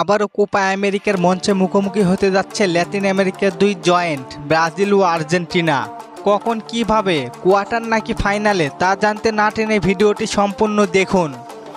আবারও কোপা আমেরিকার মঞ্চে মুখোমুখি হতে যাচ্ছে ল্যাটিন আমেরিকার দুই জয়েন্ট, ব্রাজিল ও আর্জেন্টিনা। কখন কীভাবে কোয়ার্টার নাকি ফাইনালে, তা জানতে না টেনে ভিডিওটি সম্পূর্ণ দেখুন।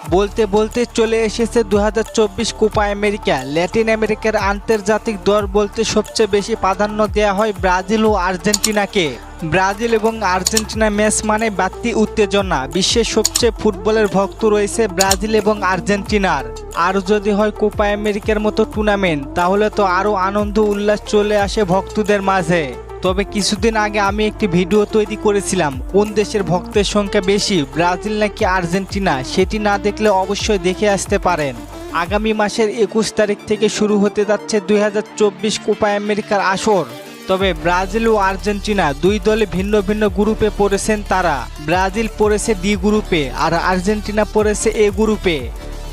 বলতে বলতে চলে এসেছে দু হাজার চব্বিশ কোপা আমেরিকা। ল্যাটিন আমেরিকার আন্তর্জাতিক দর বলতে সবচেয়ে বেশি প্রাধান্য দেওয়া হয় ব্রাজিল ও আর্জেন্টিনাকে। ব্রাজিল এবং আর্জেন্টিনা ম্যাচ মানে বাড়তি উত্তেজনা। বিশ্বের সবচেয়ে ফুটবলের ভক্ত রয়েছে ব্রাজিল এবং আর্জেন্টিনার। আর যদি হয় কোপা আমেরিকার মতো টুর্নামেন্ট, তাহলে তো আরও আনন্দ উল্লাস চলে আসে ভক্তদের মাঝে। তবে কিছুদিন আগে আমি একটি ভিডিও তৈরি করেছিলাম, কোন দেশের ভক্তের সংখ্যা বেশি, ব্রাজিল নাকি আর্জেন্টিনা, সেটি না দেখলে অবশ্যই দেখে আসতে পারেন। আগামী মাসের একুশ তারিখ থেকে শুরু হতে যাচ্ছে দুই হাজার চব্বিশ কোপা আমেরিকার আসর। তবে ব্রাজিল ও আর্জেন্টিনা দুই দলে ভিন্ন ভিন্ন গ্রুপে পড়েছেন তারা। ব্রাজিল পড়েছে ডি গ্রুপে আর আর্জেন্টিনা পড়েছে এ গ্রুপে।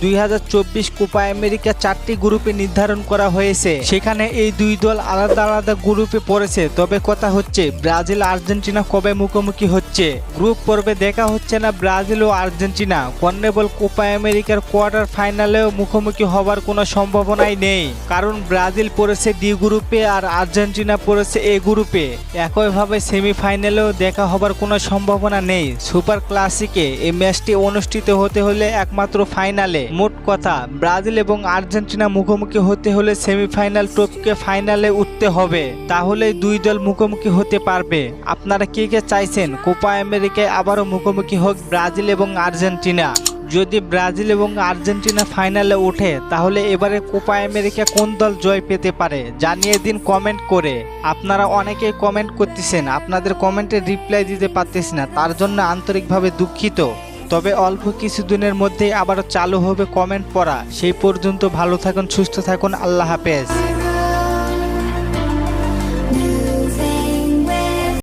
দুই হাজার চব্বিশ কোপা আমেরিকা চারটি গ্রুপে নির্ধারণ করা হয়েছে। সেখানে এই দুই দল আলাদা আলাদা গ্রুপে পড়েছে। তবে কথা হচ্ছে, ব্রাজিল আর্জেন্টিনা কবে মুখোমুখি হচ্ছে? গ্রুপ পর্বে দেখা হচ্ছে না ব্রাজিল ও আর্জেন্টিনা। কন্নেবল কোপা আমেরিকার কোয়ার্টার ফাইনালেও মুখোমুখি হবার কোনো সম্ভাবনাই নেই। কারণ ব্রাজিল পড়েছে ডি গ্রুপে আর আর্জেন্টিনা পড়েছে এ গ্রুপে। একইভাবে সেমিফাইনালেও দেখা হবার কোনো সম্ভাবনা নেই। সুপার ক্লাসিকে এই ম্যাচটি অনুষ্ঠিত হতে হলে একমাত্র ফাইনালে। মোট কথা, ব্রাজিল এবং আর্জেন্টিনা মুখোমুখি হতে হলে সেমিফাইনাল টপকে ফাইনালে উঠতে হবে। তাহলে দুই দল মুখোমুখি হতে পারবে। আপনারা কে কে চাইছেন? কোপা আমেরিকায় আবারও মুখোমুখি হোক ব্রাজিল এবং আর্জেন্টিনা। যদি ব্রাজিল এবং আর্জেন্টিনা ফাইনালে ওঠে, তাহলে এবারে কোপা আমেরিকা কোন দল জয় পেতে পারে? জানিয়ে দিন কমেন্ট করে। আপনারা অনেকেই কমেন্ট করতেছেন, আপনাদের কমেন্টে রিপ্লাই দিতে পারতেছি না, তার জন্য আন্তরিকভাবে দুঃখিত। তবে অল্প কিছুদিনের মধ্যেই আবারও চালু হবে কমেন্ট পড়া। সেই পর্যন্ত ভালো থাকুন, সুস্থ থাকুন, আল্লাহ হাফেজ।